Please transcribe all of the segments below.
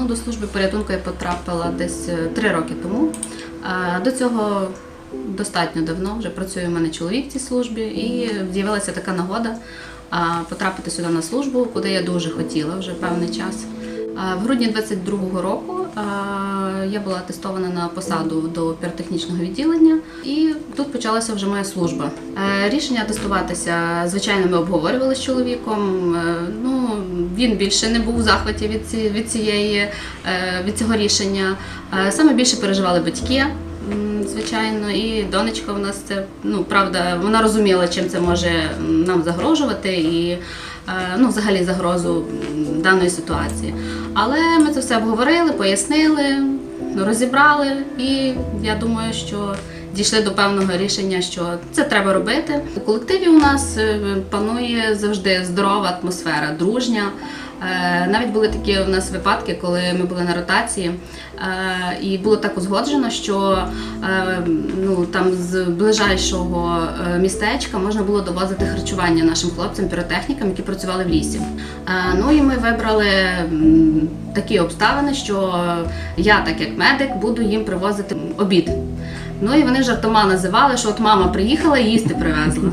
до служби порятунку я потрапила десь е, три роки тому. До цього достатньо давно вже працює у мене чоловік в цій службі, і з'явилася така нагода потрапити сюди на службу, куди я дуже хотіла вже певний час. В грудні 22-го року я була атестована на посаду до піротехнічного відділення, і тут почалася вже моя служба. Е, Рішення атестуватися, звичайно, ми обговорювали з чоловіком. Е, Ну, він більше не був у захваті від, ці, від, цієї, е, від цього рішення. Саме більше переживали батьки. Звичайно, і донечка в нас це ну правда, вона розуміла, чим це може нам загрожувати, і ну, взагалі загрозу даної ситуації. Але ми це все обговорили, пояснили, розібрали, і я думаю, що дійшли до певного рішення, що це треба робити. У колективі у нас е, панує завжди здорова атмосфера, дружня. Е, Навіть були такі у нас випадки, коли ми були на ротації, е, і було так узгоджено, що е, ну, там з ближайшого містечка можна було довозити харчування нашим хлопцям, піротехнікам, які працювали в лісі. Ну і ми вибрали такі обставини, що я, так як медик, буду їм привозити обід. Ну і вони жартома називали, що от мама приїхала і їсти привезла.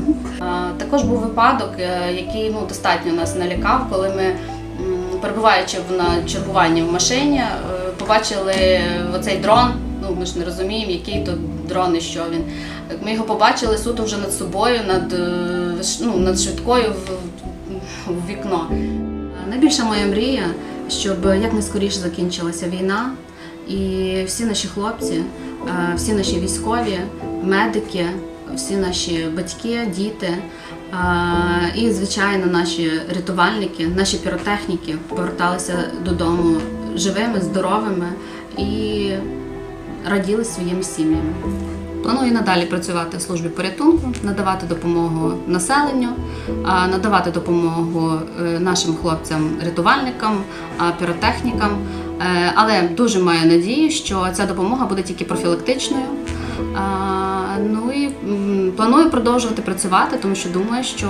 Також був випадок, який ну, достатньо нас налякав, коли ми, перебуваючи на чергуванні в машині, е, побачили оцей дрон. Ну, ми ж не розуміємо, який то дрон і що він. Ми його побачили суто вже над собою, над, е, ну, над швидкою в, в вікно. Найбільша моя мрія, щоб якнайскоріше закінчилася війна, і всі наші хлопці, е, всі наші військові, медики, всі наші батьки, діти і, звичайно, наші рятувальники, наші піротехніки поверталися додому живими, здоровими і раділи своїми сім'ями. Планую надалі працювати в службі порятунку, надавати допомогу населенню, надавати допомогу е, нашим хлопцям-рятувальникам, піротехнікам. Е, Але дуже маю надію, що ця допомога буде тільки профілактичною. Ну і планую продовжувати працювати, тому що думаю, що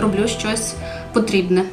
роблю щось потрібне.